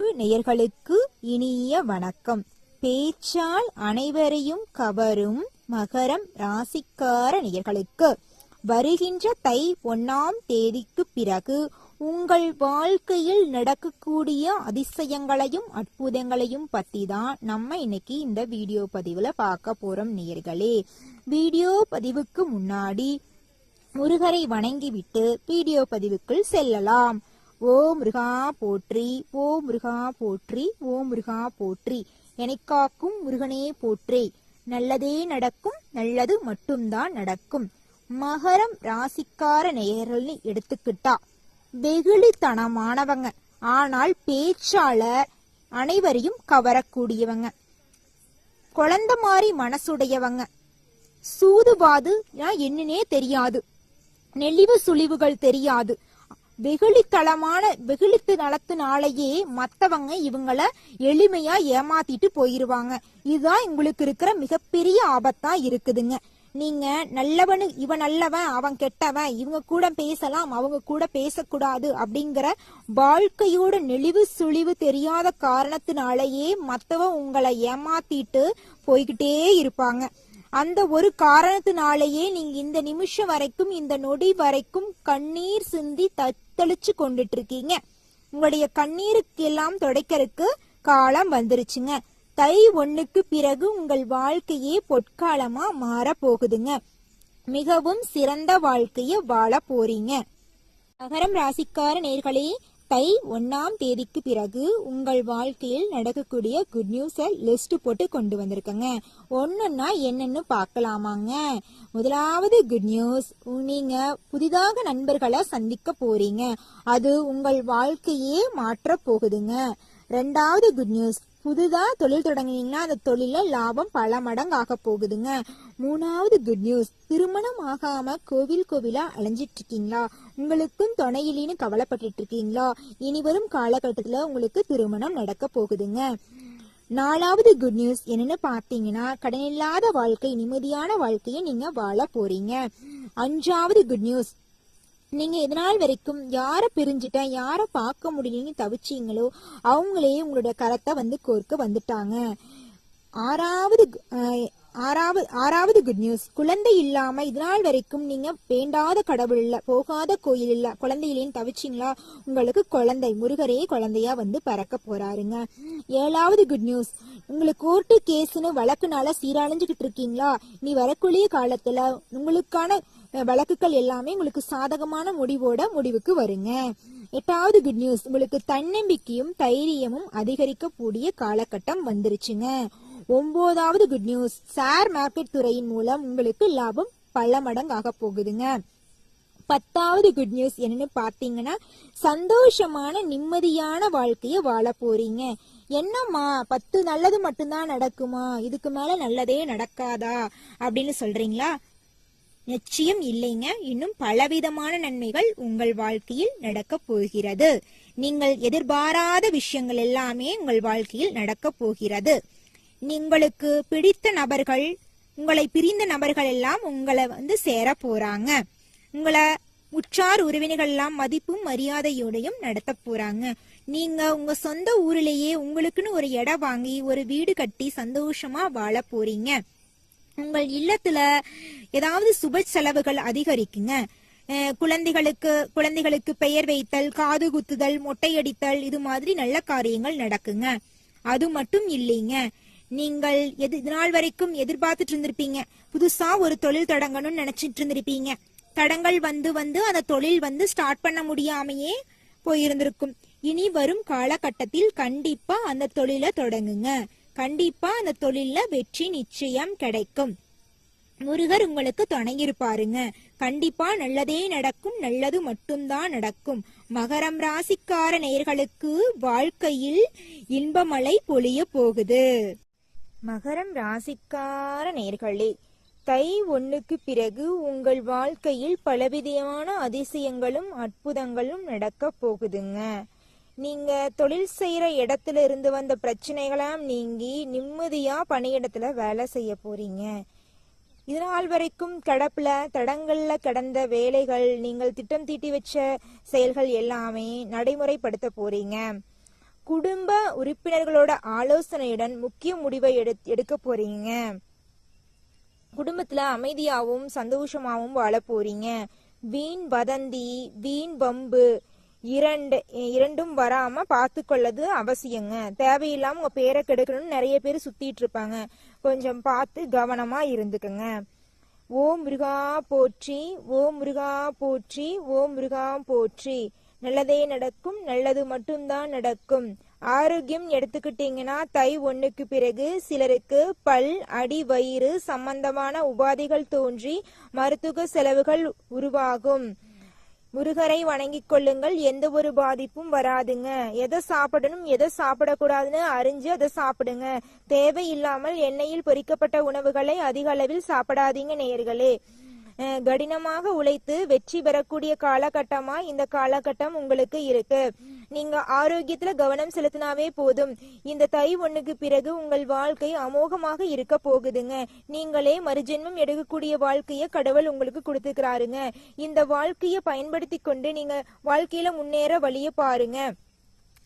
நேயர்களுக்கு இனிய வணக்கம். பேச்சால் அனைவரையும் கவரும் மகரம் ராசிக்கார நேயர்களுக்கு. வருகின்ற தை ஒன்னாம் தேதிக்கு பிறகு உங்கள் வாழ்க்கையில் நடக்கக்கூடிய அதிசயங்களையும் அற்புதங்களையும் பத்தி தான் நம்ம இன்னைக்கு இந்த வீடியோ பதிவுல பார்க்க போறோம் நேயர்களே. வீடியோ பதிவுக்கு முன்னாடி முருகரை வணங்கிவிட்டு வீடியோ பதிவுக்குள் செல்லலாம். ஓ முருகா போற்றி ஓ முருகா போற்றி ஓ முருகா போற்றி. எனைக்காக்கும் முருகனே போற்றி. நல்லதே நடக்கும் நல்லது மட்டும்தான் நடக்கும். மகரம் ராசிக்கார நேயர்கள்னு எடுத்துக்கிட்டா. வெகுளித்தனமானவங்க. ஆனால் பேச்சாளர் அனைவரையும் கவரக்கூடியவங்க. குழந்த மாதிரி மனசுடையவங்க. சூதுவாது என்னன்னே தெரியாது. நெளிவு சுழிவுகள் தெரியாது. வெகுளித்தளமான வெகுளித்து நலத்தினாலேயே மத்தவங்க இவங்கள எளிமையா ஏமாத்திட்டு போயிருவாங்க. இதுதான் உங்களுக்கு இருக்கிற மிகப்பெரிய ஆபத்தா இருக்குதுங்க. நீங்க நல்லவனு இவன் நல்லவன் அவன் கெட்டவன் இவங்க கூட பேசலாம் அவங்க கூட பேசக்கூடாது அப்படிங்கிற வாழ்க்கையோட நெளிவு சுழிவு தெரியாத காரணத்தினாலேயே மத்தவன் உங்களை ஏமாத்திட்டு போய்கிட்டே இருப்பாங்க. அந்த ஒரு காரணத்தினாலேயே நீங்க இந்த நிமிஷம் வரைக்கும் இந்த நொடி வரைக்கும் கண்ணீர் சிந்தி தத்தளிச்சு கொண்டுட்டு இருக்கீங்க உங்களுடைய கண்ணீருக்கு எல்லாம் துடைக்கிறதுக்கு காலம் வந்துருச்சுங்க. தை ஒண்ணுக்கு பிறகு உங்கள் வாழ்க்கையே பொற்காலமா மாற போகுதுங்க மிகவும் சிறந்த வாழ்க்கைய வாழ போறீங்க. நகரம் ராசிக்கார நேர்களே தை ஒன்னாம் தேதிக்கு பிறகு உங்கள் வாழ்க்கையில் நடக்கக்கூடிய குட் நியூஸை லிஸ்ட் போட்டு கொண்டு வந்திருக்கங்க. ஒன்னொன்னா என்னன்னு பார்க்கலாமாங்க? முதலாவது குட் நியூஸ் நீங்க புதிதாக நண்பர்களை சந்திக்க போறீங்க. அது உங்கள் வாழ்க்கையே மாற்ற போகுதுங்க. ரெண்டாவது குட் நியூஸ் புதுதாக தொழில் தொடங்கினீங்கன்னா அந்த தொழில லாபம் பல மடங்கு ஆக போகுதுங்க. மூணாவது குட் நியூஸ் திருமணம் ஆகாம கோவில் கோவிலா அலைஞ்சிட்டு இருக்கீங்களா உங்களுக்கும் துணையிலின்னு கவலைப்பட்டு இருக்கீங்களா இனி வரும் காலகட்டத்துல உங்களுக்கு திருமணம் நடக்க போகுதுங்க. நாலாவது குட் நியூஸ் என்னன்னு பாத்தீங்கன்னா கடனில்லாத வாழ்க்கை நிம்மதியான வாழ்க்கையை நீங்க வாழ போறீங்க. அஞ்சாவது குட் நியூஸ் நீங்க இதனால் வரைக்கும் யார பிரிஞ்சுட்டேன் யார பார்க்க முடியலன்னு தவிச்சீங்களோ அவங்களே உங்களுடைய கரத்தை வந்து கோர்க்க வந்துட்டாங்க. ஆறாவது ஆறாவது ஆறாவது குட் நியூஸ் குழந்தை இல்லாம இதனால் வரைக்கும் நீங்க வேண்டாத கடவுள் இல்ல போகாத கோயில் இல்ல குழந்தை இல்லைன்னு தவிச்சீங்களா உங்களுக்கு குழந்தை முருகரே குழந்தையா வந்து பறக்க போறாருங்க. ஏழாவது குட் நியூஸ் உங்களுக்கு கோர்ட்டு கேஸ்னு வழக்குனால சீரழிஞ்சுகிட்டு இருக்கீங்களா? நீ வரக்கூடிய காலத்துல உங்களுக்கான வழக்குகள் எல்லாமே உங்களுக்கு சாதகமான முடிவோட முடிவுக்கு வருங்க. எட்டாவது குட் நியூஸ் உங்களுக்கு தன்னம்பிக்கையும் தைரியமும் அதிகரிக்கக்கூடிய காலகட்டம் வந்துருச்சுங்க. ஒன்பதாவது குட் நியூஸ் ஷேர் மார்க்கெட் துறையின் மூலம் உங்களுக்கு லாபம் பல மடங்காக போகுதுங்க. பத்தாவது குட் நியூஸ் என்னன்னு பாத்தீங்கன்னா சந்தோஷமான நிம்மதியான வாழ்க்கையை வாழ போறீங்க. என்னம்மா பத்து நல்லது மட்டும்தான் நடக்குமா? இதுக்கு மேல நல்லதே நடக்காதா? அப்படின்னு சொல்றீங்களா? நிச்சயம் இல்லைங்க. இன்னும் பலவிதமான நன்மைகள் உங்கள் வாழ்க்கையில் நடக்க போகிறது. நீங்கள் எதிர்பாராத விஷயங்கள் எல்லாமே உங்கள் வாழ்க்கையில் நடக்க போகிறது. உங்களுக்கு பிடித்த நபர்கள் உங்களை பிரிந்த நபர்கள் எல்லாம் உங்களை வந்து சேர போறாங்க. உங்களை உற்றார் உறவினர்கள் எல்லாம் மதிப்பும் மரியாதையோடையும் நடத்த போறாங்க. நீங்க உங்க சொந்த ஊரிலேயே உங்களுக்குன்னு ஒரு இடம் வாங்கி ஒரு வீடு கட்டி சந்தோஷமா வாழ போறீங்க. உங்கள் இல்லத்துல ஏதாவது சுப செலவுகள் அதிகரிக்குங்க. குழந்தைகளுக்கு குழந்தைகளுக்கு பெயர் வைத்தல் காது குத்துதல் மொட்டையடித்தல் இது மாதிரி நல்ல காரியங்கள் நடக்குங்க. அது மட்டும் இல்லைங்க. நீங்கள் எது நாள் வரைக்கும் எதிர்பார்த்துட்டு இருந்திருப்பீங்க. புதுசா ஒரு தொழில் தொடங்கணும்னு நினைச்சிட்டு இருந்திருப்பீங்க. தடங்கள் வந்து வந்து அந்த தொழில் வந்து ஸ்டார்ட் பண்ண முடியாமையே போயிருந்திருக்கும். இனி வரும் காலகட்டத்தில் கண்டிப்பா அந்த தொழிலை தொடங்குங்க. கண்டிப்பா அந்த தொழில்ல வெற்றி நிச்சயம் கிடைக்கும். முருகர் உங்களுக்கு துணை இருப்பாருங்க. கண்டிப்பா நல்லதே நடக்கும் நல்லது மட்டும்தான் நடக்கும். மகரம் ராசிக்கார நேர்களுக்கு வாழ்க்கையில் இன்பமழை பொழிய போகுது. மகரம் ராசிக்கார நேர்களே தை ஒண்ணுக்கு பிறகு உங்கள் வாழ்க்கையில் பலவிதமான அதிசயங்களும் அற்புதங்களும் நடக்க போகுதுங்க. நீங்க தொழில் செய்யற இடத்துல இருந்து வந்த பிரச்சனைகளாம் நீங்கி நிம்மதியா பணியிடத்துல வேலை செய்ய போறீங்க. இதனால் வரைக்கும் கடப்புல தடங்கள்ல கடந்த வேலைகள் நீங்கள் திட்டம் தீட்டி வச்ச செயல்கள் எல்லாமே நடைமுறைப்படுத்த போறீங்க. குடும்ப உறுப்பினர்களோட ஆலோசனையுடன் முக்கிய முடிவை எடு எடுக்க போறீங்க. குடும்பத்துல அமைதியாகவும் சந்தோஷமாகவும் வாழ போறீங்க. வீண் வதந்தி வீண் வம்பு இரண்டு இரண்டும் வராம பார்த்து கொள்ளது அவசியங்க. தேவையில்லாம உங்க பேரை கெடுக்கணும்னு நிறைய பேர் சுத்திட்டு இருப்பாங்க கொஞ்சம் பார்த்து கவனமா இருந்துக்கங்க. ஓ முருகா போற்றி ஓ முருகா போற்றி ஓம் முருகா போற்றி. நல்லதே நடக்கும் நல்லது மட்டும்தான் நடக்கும். ஆரோக்கியம் எடுத்துக்கிட்டீங்கன்னா தை ஒண்ணுக்கு பிறகு சிலருக்கு பல் அடி வயிறு சம்பந்தமான உபாதைகள் தோன்றி மருத்துவ செலவுகள் உருவாகும். முருகரை வணங்கிக் கொள்ளுங்கள். எந்த ஒரு பாதிப்பும் வராதுங்க. எதை சாப்பிடணும் எதை சாப்பிடக்கூடாதுன்னு அறிஞ்சு அதை சாப்பிடுங்க. தேவையில்லாமல் எண்ணெயில் பொறிக்கப்பட்ட உணவுகளை அதிக அளவில் சாப்பிடாதீங்க நேயர்களே. கடினமாக உழைத்து வெற்றி பெறக்கூடிய காலகட்டமா இந்த காலகட்டம் உங்களுக்கு இருக்கு. நீங்க ஆரோக்கியத்துல கவனம் செலுத்தினாவே போதும். இந்த தை ஒண்ணுக்கு பிறகு உங்கள் வாழ்க்கை அமோகமாக இருக்க போகுதுங்க. நீங்களே மறுஜென்மம் எடுக்கக்கூடிய வாழ்க்கைய கடவுள் உங்களுக்கு கொடுத்துக்கிறாருங்க. இந்த வாழ்க்கைய பயன்படுத்தி கொண்டு நீங்க வாழ்க்கையில முன்னேற வழிய பாருங்க.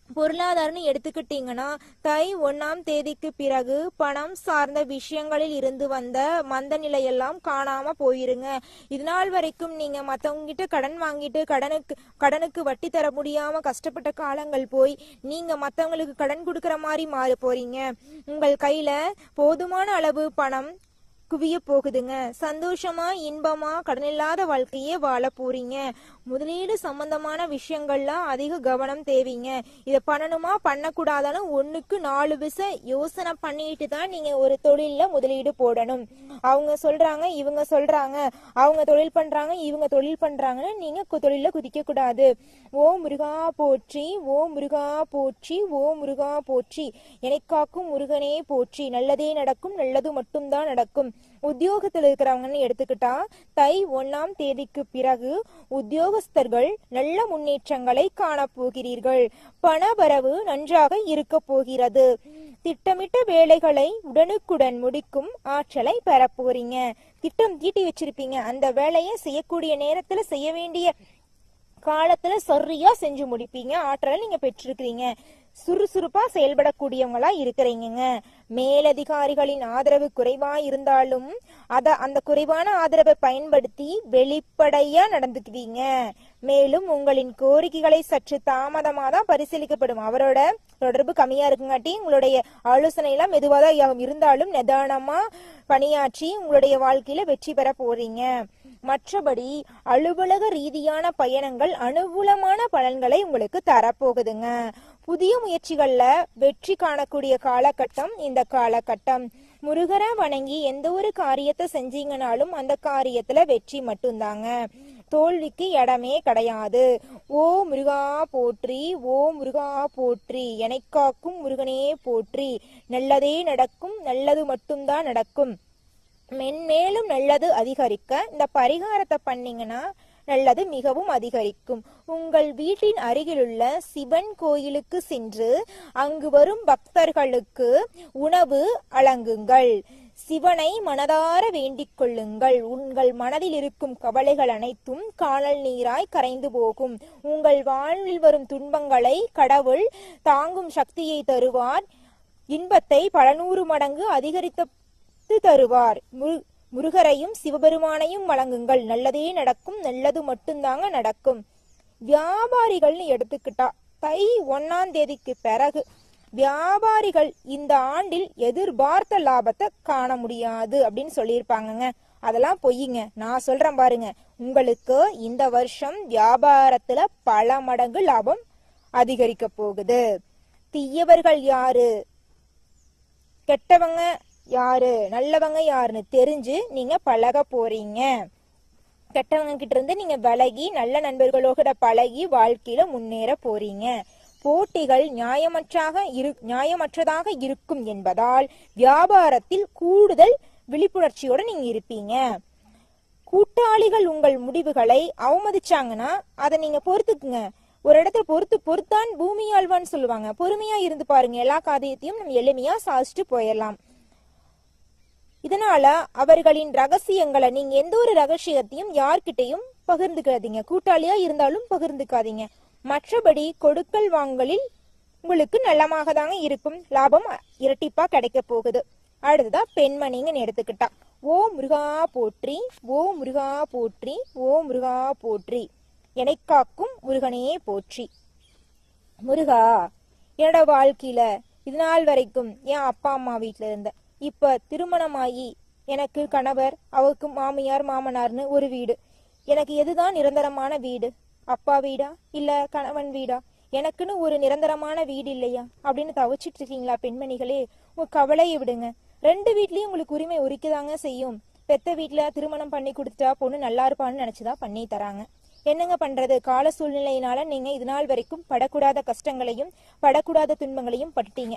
பொருளாதாரம்னு எடுத்துக்கிட்டீங்கன்னா தை ஒன்னாம் தேதிக்கு பிறகு பணம் சார்ந்த விஷயங்களில் இருந்து வந்த மந்த நிலையெல்லாம் காணாம போயிருங்க. இதுநாள் வரைக்கும் நீங்க மற்றவங்க கிட்ட கடன் வாங்கிட்டு கடனுக்கு கடனுக்கு வட்டி தர முடியாம கஷ்டப்பட்ட காலங்கள் போய் நீங்க மத்தவங்களுக்கு கடன் கொடுக்கற மாதிரி மாற போறீங்க. உங்கள் கையில போதுமான அளவு பணம் குவிய போகுதுங்க. சந்தோஷமா இன்பமா கடனில்லாத வாழ்க்கையே வாழ போறீங்க. முதலீடு சம்பந்தமான விஷயங்கள்லாம் அதிக கவனம் தேவைங்க. இதை பண்ணணுமா பண்ணக்கூடாதான்னு ஒண்ணுக்கு நாலு விச யோசனை பண்ணிட்டு தான் நீங்க ஒரு தொழிலில் முதலீடு போடணும். அவங்க சொல்றாங்க இவங்க சொல்றாங்க. அவங்க தொழில் பண்றாங்க இவங்க தொழில் பண்றாங்கன்னு நீங்க தொழில குதிக்க கூடாது ஓ முருகா போற்றி ஓ முருகா போற்றி ஓ முருகா போற்றி. எனக்காக்கும் முருகனே போற்றி. நல்லதே நடக்கும் நல்லது மட்டும்தான் நடக்கும். உத்தியோகத்தில் இருக்கிறவங்கன்னு எடுத்துக்கிட்டா தை ஒன்னாம் தேதிக்கு பிறகு உத்தியோகஸ்தர்கள் நல்ல முன்னேற்றங்களை காணப்போகிறீர்கள் பணவரவு நன்றாக இருக்க போகிறது. திட்டமிட்ட வேலைகளை உடனுக்குடன் முடிக்கும் ஆற்றலை பெறப்போறீங்க திட்டம் தீட்டி வச்சிருப்பீங்க. அந்த வேலையை செய்யக்கூடிய நேரத்துல செய்ய வேண்டிய காலத்துல சரியா செஞ்சு முடிப்பீங்க. ஆற்றலை நீங்க பெற்றிருக்கிறீங்க. சுறுசுறுப்பா செயல்படக்கூடியவங்களா இருக்கிறீங்க மேலதிகாரிகளின் ஆதரவு குறைவா இருந்தாலும் அத அந்த குறைவான ஆதரவை பயன்படுத்தி வெளிப்படையா நடந்துக்குவீங்க. மேலும் உங்களின் கோரிக்கைகளை சற்று தாமதமா தான் பரிசீலிக்கப்படும். அவரோட தொடர்பு கம்மியா இருக்குங்காட்டி உங்களுடைய ஆலோசனை எல்லாம் மெதுவா தான் இருந்தாலும் நிதானமா பணியாற்றி உங்களுடைய வாழ்க்கையில வெற்றி பெற போறீங்க. மற்றபடி அலுவலக ரீதியான பயணங்கள் அனுகூலமான பலன்களை உங்களுக்கு தரப்போகுதுங்க. புதிய முயற்சிகள்ல வெற்றி காணக்கூடிய காலகட்டம் இந்த காலகட்டம். முருகரை வணங்கி எந்த ஒரு காரியத்தை செஞ்சீங்கனாலும் அந்த காரியத்துல வெற்றி மட்டும்தாங்க. தோல்விக்கு இடமே கிடையாது. ஓ முருகா போற்றி ஓ முருகா போற்றி எனைக்காக்கும் முருகனே போற்றி. நல்லதே நடக்கும் நல்லது மட்டும்தான் நடக்கும். மென்மேலும் நல்லது அதிகரிக்க இந்த பரிகாரத்தை பண்ணீங்கன்னா நல்லது மிகவும் அதிகரிக்கும். உங்கள் வீட்டின் அருகிலுள்ள சிவன் கோயிலுக்கு சென்று அங்கு வரும் பக்தர்களுக்கு உணவு அழங்குங்கள். சிவனை மனதார வேண்டிக் கொள்ளுங்கள். உங்கள் மனதில் இருக்கும் கவலைகள் அனைத்தும் காணல் நீராய் கரைந்து போகும். உங்கள் வாழ்வில் வரும் துன்பங்களை கடவுள் தாங்கும் சக்தியை தருவார். இன்பத்தை பல நூறு மடங்கு அதிகரித்து தருவார். முரு- முருகரையும் சிவபெருமானையும் வழங்குங்கள் நல்லதே நடக்கும் நல்லது மட்டும்தாங்க நடக்கும். வியாபாரிகள்னு எடுத்துக்கிட்டா தை ஒன்னாம் தேதிக்கு பிறகு வியாபாரிகள் இந்த ஆண்டில் எதிர்பார்த்த லாபத்தை காண முடியாது அப்படின்னு சொல்லியிருப்பாங்கங்க. அதெல்லாம் பொய்யுங்க நான் சொல்றேன் பாருங்க. உங்களுக்கு இந்த வருஷம் வியாபாரத்துல பல மடங்கு லாபம் அதிகரிக்க போகுது. தீயவர்கள் யாரு? கெட்டவங்க யாரு? நல்லவங்க யாருன்னு தெரிஞ்சு நீங்க பழக போறீங்க. கெட்டவங்க கிட்ட இருந்து நீங்க விலகி நல்ல நண்பர்களோட பழகி வாழ்க்கையில முன்னேற போறீங்க. போட்டிகள் நியாயமற்றாக இரு நியாயமற்றதாக இருக்கும் என்பதால் வியாபாரத்தில் கூடுதல் விழிப்புணர்ச்சியோட நீங்க இருப்பீங்க. கூட்டாளிகள் உங்கள் முடிவுகளை அவமதிச்சாங்கன்னா அதை நீங்க பொறுத்துக்குங்க. ஒரு இடத்துல பொறுத்து பொறுத்தான் பூமி ஆழ்வான்னு சொல்லுவாங்க. பொறுமையா இருந்து பாருங்க. எல்லா காரியத்தையும் நம்ம எளிமையா சாதிச்சுட்டு போயிடலாம். இதனால அவர்களின் ரகசியங்களை நீங்க எந்த ஒரு ரகசியத்தையும் யார்கிட்டையும் பகிர்ந்துக்காதீங்க. கூட்டாளியா இருந்தாலும் பகிர்ந்துக்காதீங்க. மற்றபடி கொடுக்கல் வாங்கலில் உங்களுக்கு நல்லமாக தாங்க இருக்கும். லாபம் இரட்டிப்பா கிடைக்க போகுது. அடுத்ததா பெண்மணிங்கன்னு எடுத்துக்கிட்டா. ஓ முருகா போற்றி ஓ முருகா போற்றி ஓ முருகா போற்றி. என்னை காக்கும் முருகனே போற்றி. முருகா என்னோட வாழ்க்கையில இது நாள் வரைக்கும் என் அப்பா அம்மா வீட்டில் இருந்தேன். இப்ப திருமணமாகி எனக்கு கணவர் அவருக்கு மாமியார் மாமனார்னு ஒரு வீடு. எனக்கு எதுதான் நிரந்தரமான வீடு? அப்பா வீடா? இல்ல கணவன் வீடா? எனக்குன்னு ஒரு நிரந்தரமான வீடு இல்லையா? அப்படின்னு தவிச்சிட்டு இருக்கீங்களா பெண்மணிகளே? உங்க கவலையை விடுங்க. ரெண்டு வீட்லயும் உங்களுக்கு உரிமை உரிக்கதாங்க செய்யும். பெத்த வீட்டுல திருமணம் பண்ணி கொடுத்துட்டா பொண்ணு நல்லா இருப்பான்னு நினைச்சுதான் பண்ணி தராங்க. என்னங்க பண்றது? கால சூழ்நிலையினால நீங்க இது நாள் வரைக்கும் படக்கூடாத கஷ்டங்களையும் படக்கூடாத துன்பங்களையும் பட்டுட்டீங்க.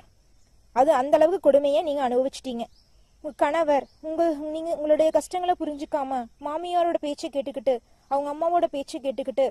அது அந்த அளவுக்கு கொடுமையை நீங்க அனுபவிச்சிட்டீங்க. உங்க கணவர் உங்க நீங்க உங்களுடைய கஷ்டங்களை புரிஞ்சுக்காம மாமியாரோட பேச்சை கேட்டுக்கிட்டு அவங்க அம்மாவோட பேச்சை கேட்டுக்கிட்டு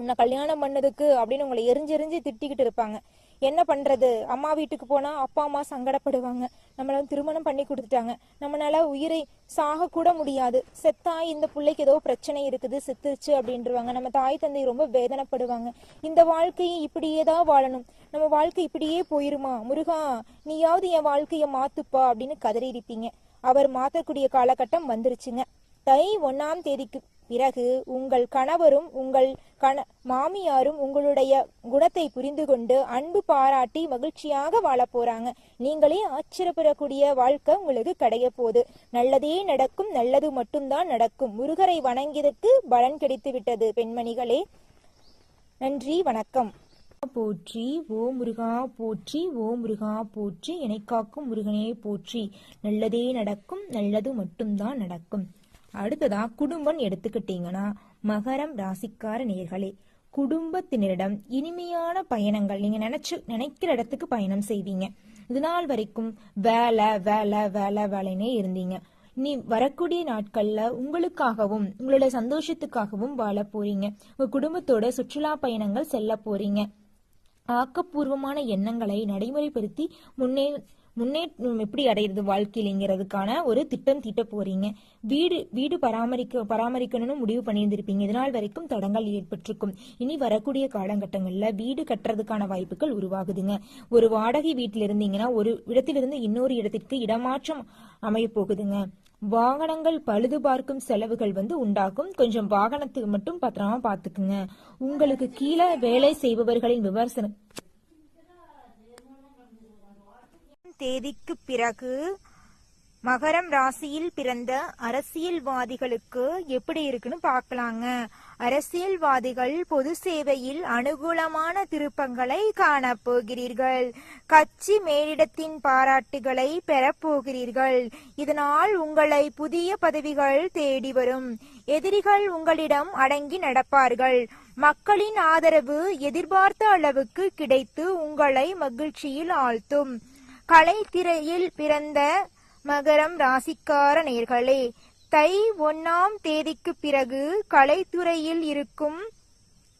உன்னை கல்யாணம் பண்ணதுக்கு அப்படின்னு உங்களை எரிஞ்செறிஞ்சு திட்டிக்கிட்டு இருப்பாங்க. என்ன பண்றது? அம்மா வீட்டுக்கு போனா அப்பா அம்மா சங்கடப்படுவாங்க. நம்மள திருமணம் பண்ணி கொடுத்துட்டாங்க. நம்மளால உயிரை சாக கூட முடியாது. செத்தா இந்த பிள்ளைக்கு ஏதோ பிரச்சனை இருக்குது செத்துருச்சு அப்படின்றவாங்க. நம்ம தாய் தந்தை ரொம்ப வேதனைப்படுவாங்க. இந்த வாழ்க்கையை இப்படியே தான் வாழணும். நம்ம வாழ்க்கை இப்படியே போயிருமா? முருகா நீயாவது என் வாழ்க்கையை மாத்துப்பா அப்படின்னு கதறி இருப்பீங்க அவர் மாத்தக்கூடிய காலகட்டம் வந்துருச்சுங்க. தை ஒன்னாம் தேதிக்கு பிறகு உங்கள் கணவரும் உங்கள் கண மாமியாரும் உங்களுடைய குணத்தை புரிந்து கொண்டு அன்பு பாராட்டி மகிழ்ச்சியாக வாழ போறாங்க. நீங்களே ஆச்சரியப்படக்கூடிய வாழ்க்கை உங்களுக்கு கிடைக்க போகுது. நல்லதே நடக்கும் நல்லது மட்டும்தான் நடக்கும். முருகரை வணங்கியதற்கு பலன் கிடைத்து விட்டது பெண்மணிகளே. நன்றி வணக்கம். போற்றி ஓ முருகா போற்றி ஓ முருகா போற்றி இணைக்காக்கும் காக்கும் முருகனே போற்றி. நல்லதே நடக்கும் நல்லது மட்டும்தான் நடக்கும். அடுத்ததா குடும்பம் எடுத்துக்கிட்டீங்கன்னா மகரம் ராசிக்கார நேர்களே குடும்பத்தினரிடம் இனிமையான பயணங்கள் நீங்க நினைச்சு நினைக்கிற இடத்துக்கு பயணம் செய்வீங்க. இது நாள் வரைக்கும் வேலை வேலை வேலை வேலைன்னே இருந்தீங்க. நீ வரக்கூடிய நாட்கள்ல உங்களுக்காகவும் உங்களோட சந்தோஷத்துக்காகவும் வாழ போறீங்க. உங்க குடும்பத்தோட சுற்றுலா பயணங்கள் செல்ல போறீங்க. ஆக்கப்பூர்வமான எண்ணங்களை நடைமுறைப்படுத்தி முன்னே முன்னேற்றம் எப்படி அடையிறது வாழ்க்கையிலங்கிறதுக்கான ஒரு திட்டம் தீட்ட போறீங்க. வீடு வீடு பராமரிக்க பராமரிக்கணும்னு முடிவு பண்ணியிருந்திருப்பீங்க. இதனால் வரைக்கும் தடங்கள் ஏற்பட்டிருக்கும். இனி வரக்கூடிய காலகட்டங்களில் வீடு கட்டுறதுக்கான வாய்ப்புகள் உருவாகுதுங்க. ஒரு வாடகை வீட்டில் இருந்தீங்கன்னா ஒரு இடத்திலிருந்து இன்னொரு இடத்திற்கு இடமாற்றம் அமைய போகுதுங்க. வாகனங்கள் பழுது பார்க்கும் செலவுகள் வந்து உண்டாகும். கொஞ்சம் வாகனத்துக்கு மட்டும் பத்திரமா பாத்துக்குங்க உங்களுக்கு கீழே வேலை செய்பவர்களின் விமர்சனம் தேதிக்கு பிறகு மகரம் ராசியில் பிறந்த அரசியல்வாதிகளுக்கு எப்படி இருக்குன்னு பார்க்கலாங்க. அரசியல்வாதிகள் பொது சேவையில் அனுகூலமான திருப்பங்களை காணப்போகிறீர்கள் கட்சி மேலிடத்தின் பாராட்டுகளை பெறப்போகிறீர்கள் இதனால் உங்களை புதிய பதவிகள் தேடி வரும். எதிரிகள் உங்களிடம் அடங்கி நடப்பார்கள். மக்களின் ஆதரவு எதிர்பார்த்த அளவுக்கு கிடைத்து உங்களை மகிழ்ச்சியில் ஆழ்த்தும். கலைத்திரையில் பிறந்த மகரம் ராசிக்கார நேர்களே தை ஒன்னாம் தேதிக்கு பிறகு கலைத்துறையில் இருக்கும்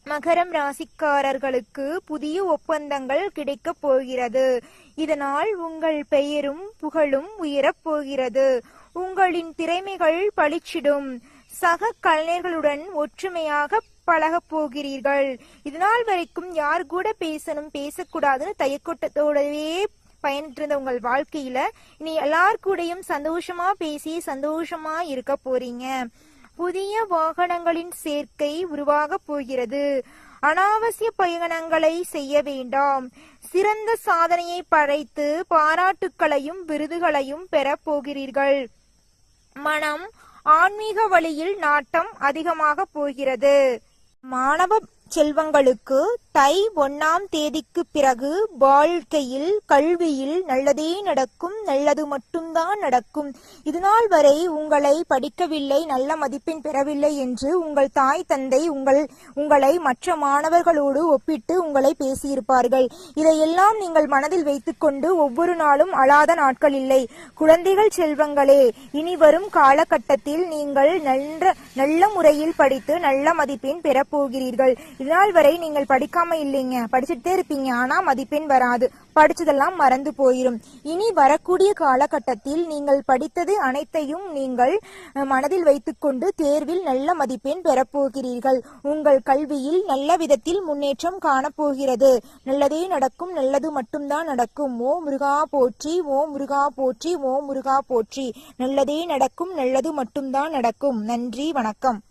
மகரம் ராசிக்காரர்களுக்கு புதிய ஒப்பந்தங்கள் கிடைக்கப் போகிறது. இதனால் உங்கள் பெயரும் புகழும் உயரப் போகிறது. உங்களின் திறமைகள் பளிச்சிடும். சக கலைஞர்களுடன் ஒற்றுமையாக பழகப் போகிறீர்கள். இதனால் வரைக்கும் யார் கூட பேசணும் பேசக்கூடாதுன்னு தயக்கோட்டத்தோடவே பயணிட்டிருந்த உங்கள் வாழ்க்கையில இனி எல்லார் கூடயும் சந்தோஷமா பேசி சந்தோஷமா இருக்க போறீங்க. புதிய வாகனங்களின் சேர்க்கை உருவாக போகிறது. அனாவசிய பயணங்களை செய்ய வேண்டாம். சிறந்த சாதனையை படைத்து பாராட்டுக்களையும் விருதுகளையும் பெற போகிறீர்கள். மனம் ஆன்மீக வழியில் நாட்டம் அதிகமாக போகிறது. மாணவ செல்வங்களுக்கு தை ஒன்னாம் தேதிக்கு பிறகு வாழ்க்கையில் கல்வியில் நல்லதே நடக்கும் நல்லது மட்டும்தான் நடக்கும். இதுநாள் வரை உங்களை படிக்கவில்லை நல்ல மதிப்பெண் பெறவில்லை என்று உங்கள் தாய் தந்தை உங்கள் உங்களை மற்ற மாணவர்களோடு ஒப்பிட்டு உங்களை பேசியிருப்பார்கள். இதையெல்லாம் நீங்கள் மனதில் வைத்துக்கொண்டு ஒவ்வொரு நாளும் அழாத நாட்கள் இல்லை. குழந்தைகள் செல்வங்களே இனி வரும் காலகட்டத்தில் நீங்கள் நன்ற நல்ல முறையில் படித்து நல்ல மதிப்பெண் பெறப்போகிறீர்கள். இதனால் வரை நீங்கள் படிக்காமல் படிக்காம இல்லைங்க. படிச்சுட்டே இருப்பீங்க. ஆனா மதிப்பெண் வராது. படிச்சதெல்லாம் மறந்து போயிரும். இனி வரக்கூடிய காலகட்டத்தில் நீங்கள் படித்தது அனைத்தையும் நீங்கள் மனதில் வைத்துக்கொண்டு தேர்வில் நல்ல மதிப்பெண் பெறப்போகிறீர்கள். உங்கள் கல்வியில் நல்ல விதத்தில் முன்னேற்றம் காணப்போகிறது. நல்லதே நடக்கும். நல்லது மட்டும்தான் நடக்கும். ஓ முருகா போற்றி ஓ முருகா போற்றி ஓ முருகா போற்றி. நல்லதே நடக்கும். நல்லது மட்டும்தான் நடக்கும். நன்றி. வணக்கம்.